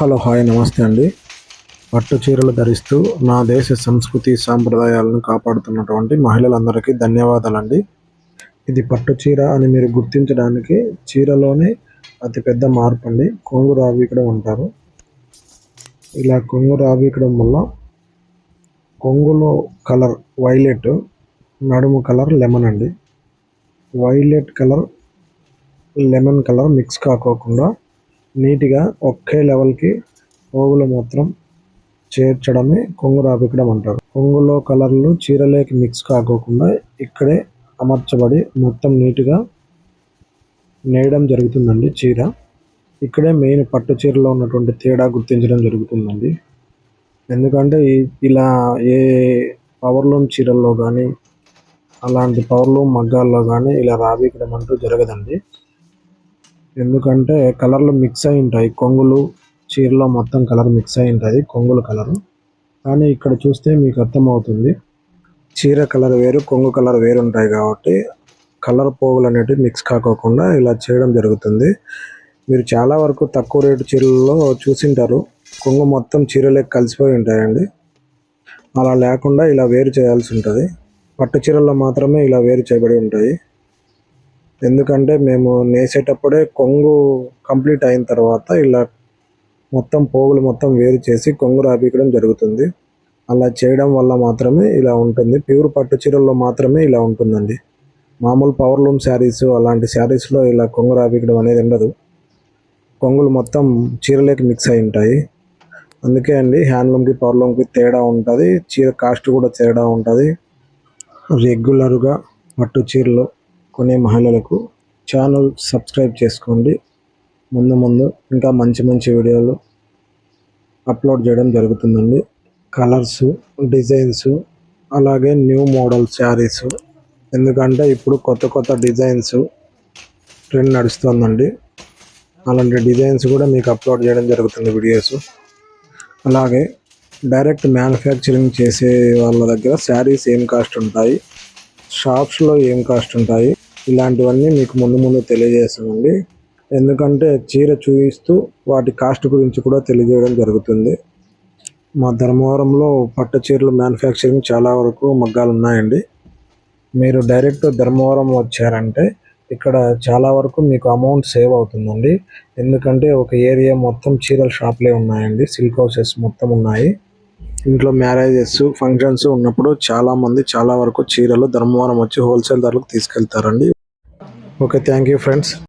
Hello hi నమస్తే అండి. పట్టు చీరలు ధరిస్తూ నా దేశ సంస్కృతి సాంప్రదాయాలను కాపాడుతున్నటువంటి మహిళలందరికీ ధన్యవాదాలండి. ఇది పట్టు చీర అని మీరు గుర్తించడానికి చీరలోనే అతిపెద్ద మార్పు అండి. కొంగు రావీకడం అంటారు ఇలా కొంగు రావీకడం వల్ల కొంగులో కలర్ వైలెట్ నడుము కలర్ లెమన్ అండి. Violet colour lemon colour mix కాకోకుండా నీట్గా ఒకే లెవెల్కి పోగులు మాత్రం చేర్చడమే కొంగు రాపికడం అంటారు. కొంగులో కలర్లు చీరలేకి మిక్స్ కాకోకుండా ఇక్కడే అమర్చబడి మొత్తం నీట్గా నేయడం జరుగుతుందండి చీర. ఇక్కడే మెయిన్ పట్టు చీరలో ఉన్నటువంటి తేడా గుర్తించడం జరుగుతుందండి. ఎందుకంటే ఇలా ఏ పవర్లూమ్ చీరల్లో కానీ అలాంటి పవర్లూమ్ మగ్గాల్లో కానీ ఇలా రాబీకడం అంటూ జరగదండి. ఎందుకంటే కలర్లు మిక్స్ అయి ఉంటాయి. కొంగులు చీరలో మొత్తం కలర్ మిక్స్ అయి ఉంటుంది కొంగుల కలరు. కానీ ఇక్కడ చూస్తే మీకు అర్థమవుతుంది. చీర కలర్ వేరు కొంగు కలర్ వేరు ఉంటాయి కాబట్టి కలర్ పోగులు అనేటివి మిక్స్ కాకోకుండా ఇలా చేయడం జరుగుతుంది. మీరు చాలా వరకు తక్కువ రేటు చీరల్లో చూసింటారు. కొంగు మొత్తం చీరలకు కలిసిపోయి ఉంటాయండి. అలా లేకుండా ఇలా వేరు చేయాల్సి ఉంటుంది. పట్టు చీరల్లో మాత్రమే ఇలా వేరు చేయబడి ఉంటాయి. ఎందుకంటే మేము నేసేటప్పుడే కొంగు కంప్లీట్ అయిన తర్వాత ఇలా మొత్తం పోగులు మొత్తం వేరు చేసి కొంగు రాబీకడం జరుగుతుంది. అలా చేయడం వల్ల మాత్రమే ఇలా ఉంటుంది. ప్యూర్ పట్టు చీరల్లో మాత్రమే ఇలా ఉంటుందండి. మామూలు పవర్ లూమ్ శారీస్ అలాంటి శారీస్లో ఇలా కొంగు రాబీకడం అనేది ఉండదు. కొంగులు మొత్తం చీరలేకి మిక్స్ అయి ఉంటాయి. అందుకే అండి హ్యాండ్లూమ్కి పవర్లూమ్కి తేడా ఉంటుంది. చీర కాస్ట్ కూడా తేడా ఉంటుంది. రెగ్యులర్గా పట్టు చీరలు కొనే మహిళలకు ఛానల్ సబ్స్క్రైబ్ చేసుకోండి. ముందు ముందు ఇంకా మంచి మంచి వీడియోలు అప్లోడ్ చేయడం జరుగుతుందండి. కలర్స్ డిజైన్స్ అలాగే న్యూ మోడల్ శారీస్. ఎందుకంటే ఇప్పుడు కొత్త కొత్త డిజైన్స్ ట్రెండ్ నడుస్తుందండి. అలాంటి డిజైన్స్ కూడా మీకు అప్లోడ్ చేయడం జరుగుతుంది వీడియోస్. అలాగే డైరెక్ట్ మ్యానుఫ్యాక్చరింగ్ చేసే వాళ్ళ దగ్గర శారీస్ ఏం కాస్ట్ ఉంటాయి? షాప్స్లో ఏం కాస్ట్ ఉంటాయి? ఇలాంటివన్నీ మీకు ముందు ముందు తెలియజేస్తామండి. ఎందుకంటే చీర చూపిస్తూ వాటి కాస్ట్ గురించి కూడా తెలియజేయడం జరుగుతుంది. మా ధర్మవరంలో పట్టు చీరలు మ్యానుఫ్యాక్చరింగ్ చాలా వరకు మగ్గాలు ఉన్నాయండి. మీరు డైరెక్ట్ ధర్మవరం వచ్చారంటే ఇక్కడ చాలా వరకు మీకు అమౌంట్ సేవ్ అవుతుందండి. ఎందుకంటే ఒక ఏరియా మొత్తం చీరల షాప్లే ఉన్నాయండి. సిల్క్ హౌసెస్ మొత్తం ఉన్నాయి. ఇంట్లో మ్యారేజెస్ ఫంక్షన్స్ ఉన్నప్పుడు చాలా మంది చాలా వరకు చీరలు ధర్మవరం వచ్చి హోల్సేల్ ధరలకు తీసుకెళ్తారండి. Okay thank you friends